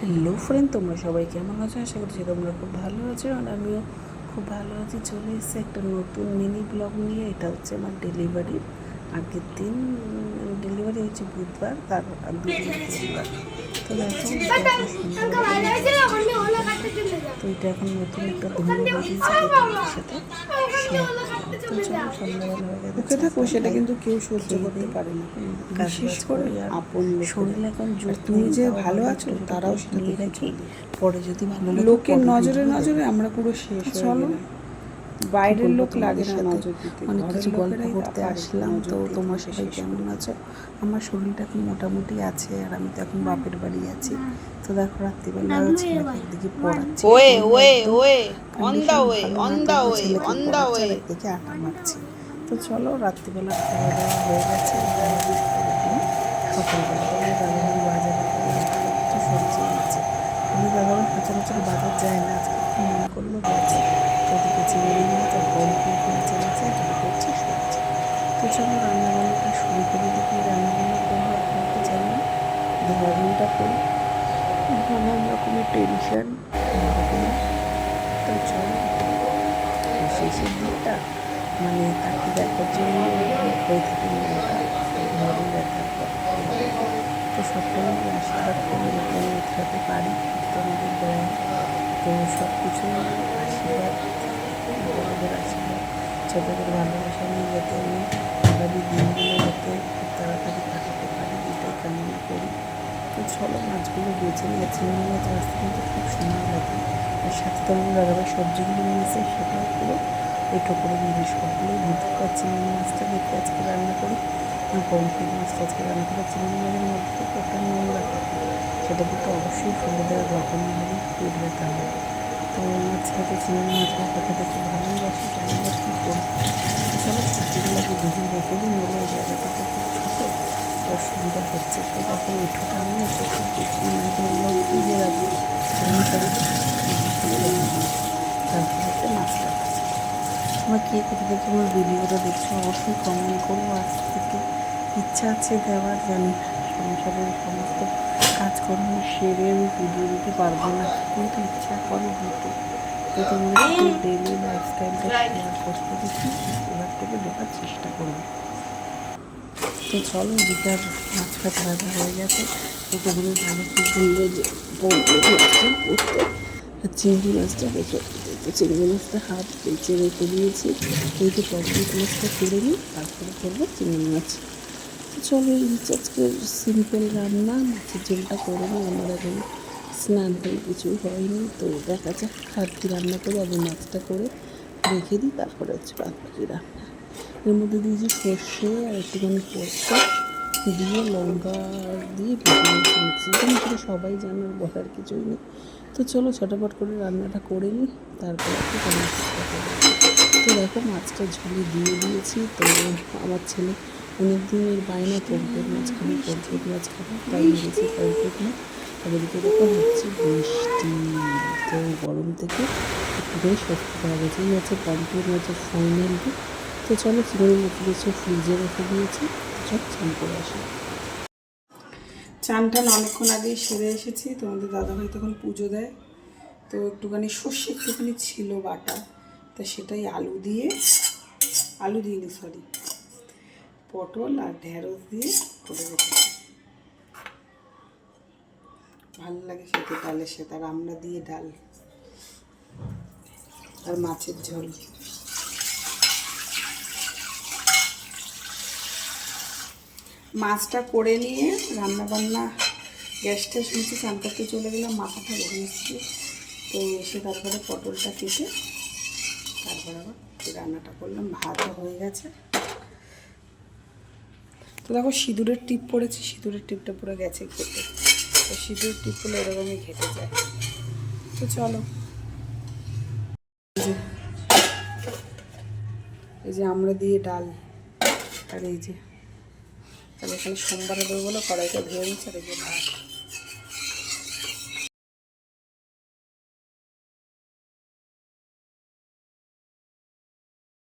Hello friend তোমরা সবাই কেমন আছো আশা করছি তোমরা খুব ভালো আছো আর আমিও খুব ভালো আছি চলে এসেছি একটা নতুন মিনি ব্লগ নিয়ে এটা হচ্ছে আমার ডেলিভারি আগের দিন ডেলিভারি হচ্ছে বুধবার তার দুদিন বুধবার তো দেখো তো এটা এখন নতুন একটা ধন্য সাথে। থাকো সেটা কিন্তু কেউ সহ্য করতে পারে না। বিশেষ করে আপন শরীর এখন তুমি যে ভালো আছো তারাও সেটা নিয়ে দেখে পরে যদি ভালো লোকের নজরে নজরে আমরা পুরো শেষ চলো। বাইরের লোক লাগে না সাথে। নজর দিতে। অনেক কিছু গল্প করতে আসলাম। তো তোমার সবাই বিশেষ কেমন আছো? আমার শরীরটা এখন মোটামুটি আছে আর আমি তো এখন বাপের বাড়ি আছি। তো দেখো রাত্রিবেলা ছেলেকে একদিকে পড়াচ্ছি। Way way way on the way on the way on the way. আর একদিকে আটা মারছি। তো চলো রাত্রিবেলা খাওয়া দাওয়া হয়ে গেছে সকালবেলা বাজারে একটু সবজি এনেছে। আমি দাদাবাড়ি সচরাচর বাজার যায় না আজকে একটু মনে করল গেছে তো ওদিকে চিংড়ি মাছ আর গল্প কিনেছে গেছে এগুলো করছে সবজি তো চলো রান্নাবান্নাটা শুরু করে দেখি রান্নাবান্না করব আপনাকে জানি ধোয়াধুয়িটা করি। নানান রকমের টেনশন তো চলো শেষের দিকটা মানে তাকে দেখার জন্য হয়ে থাকে দেখার তো সবটাই আমি উঠাতে পারি তো সব কিছু আশীর্বাদ, বড়দের আশীর্বাদ। ছোটোদের ভালোবাসা নিয়ে যাতে আমি আগামী দিনগুলো যাতে খুব তাড়াতাড়ি কাটাতে পারি এটাই কামনা করি তো চলো বেছে নিয়ে চিংড়ি মাছ আসতে কিন্তু খুব সুন্দর। লাগে আর সাথে তো আমার দাদাভাই সবজিগুলো নিয়েছে সেটাও পুরো এটো করে জিনিস সবগুলো ভুটুক আর চিংড়ি মাছটা দেখে আজকে রান্না করি। আর পমফ্রেট মাছটা আজকে রান্না করে। চিংড়ি মাছের মধ্যে একটা নোংরা থাকে সেটা কিন্তু অবশ্যই ফেলে দেওয়ার রকমভাবে পেট ব্যথা হয় তো আমার ছেলেকে চিংড়ি মাছ ভাপা খেতে খুব ভালোবাসি জানি না কী করি চলো সবজিগুলোকে ধুয়ে রেখে দিই অসুবিধা হচ্ছে। তো তখন আমি আমি তারপরে মাছটা ভাজি। কে কোথা থেকে আমার ভিডিওটা দেখছ অবশ্যই কমেন্ট করব আজ থেকে ইচ্ছা আছে দেওয়ার, জানি সংসারের সমস্ত কাজকর্ম সেরে আমি ভিডিও দিতে পারব না। কিন্তু ইচ্ছা করে দিতে তো তোমাদের ডেলি লাইফস্টাইলটা শেয়ার করতে দেখি, এবার থেকে দেখার চেষ্টা করব। তো চলো এদিকার মাছটা ভাজা হয়ে গেছে। এতগুলো ভালো সুন্দর যে করতে চিংড়ি মাছটা রেখে তো চিংড়ি মাছটা হাত বেঁচে রেখে দিয়েছি। এই যে মাছটা করে নিই, তারপরে করব চিংড়ি মাছ। তো চলো, এই আজকে সিম্পল রান্না। মাছের ঝোলটা করে নিই, আমার এখন স্নান হয়ে কিছুই হয়নি। তো দেখা যাক খাদ্য রান্না করে, আগে মাছটা করে রেখে দিই, তারপরে হচ্ছে বাদ রান্না। এর মধ্যে দিয়েছি সর্ষে আর একটুখানি পোস্ত দিয়ে লঙ্কা দিয়ে ভেজে নিয়েছি। করে সবাই জানার বলার কিছুই নেই। তো চলো ছটাপট করে রান্নাটা করে নিই, তারপর তো দেখো মাছটা ঝুলি দিয়ে দিয়েছি। তো আমার ছেলে অনেক দিনের বায়না পমফ্রেট মাছ খাব পমফ্রেট মাছ খাব, তাই নিয়েছি পমফ্রেট মাছ আর এদিকে দেখো হচ্ছে বৃষ্টি। তো গরম থেকে করে স্বস্তি পাওয়া গেছে এই হচ্ছে পমফ্রেট মাছের ফাইনাল তো চলো চিংড়ি মাছ কিছু ফ্রিজে রেখে দিয়েছি। সব চান করে আসি। চান টান অনেকক্ষণ আগেই সেরে এসেছি। তোমাদের দাদাভাই তখন পুজো দেয়। তো একটুখানি সর্ষে একটুখানি ছিল বাটা। তা সেটাই আলু দিয়ে, আলু দিইনি সরি পটল আর ঢেঁড়স দিয়ে করে রেখেছি। ভালো লাগে খেতে ডালের সাথে আর আমরা দিয়ে ডাল আর মাছের ঝোল। মাছটা করে নিয়ে রান্না বান্না গ্যাসটা শুনছি করতে চলে গেলাম, মাথাটা এসেছি তো এসে তারপরে পটলটা কেটে তারপর আবার রান্নাটা করলাম, ভাতও হয়ে গেছে। তো দেখো সিঁদুরের টিপ পড়েছি, সিঁদুরের টিপটা পড়ে গেছে ঘেটে তো সিঁদুরের টিপ এরকমই খেতে যায় তো চলো। এই যে আমরা দিয়ে ডাল, আর এই যে তাহলে এখানে সোমবারে দেবো বলে কড়াইটা ধুয়ে নিচ্ছে আর ভাত।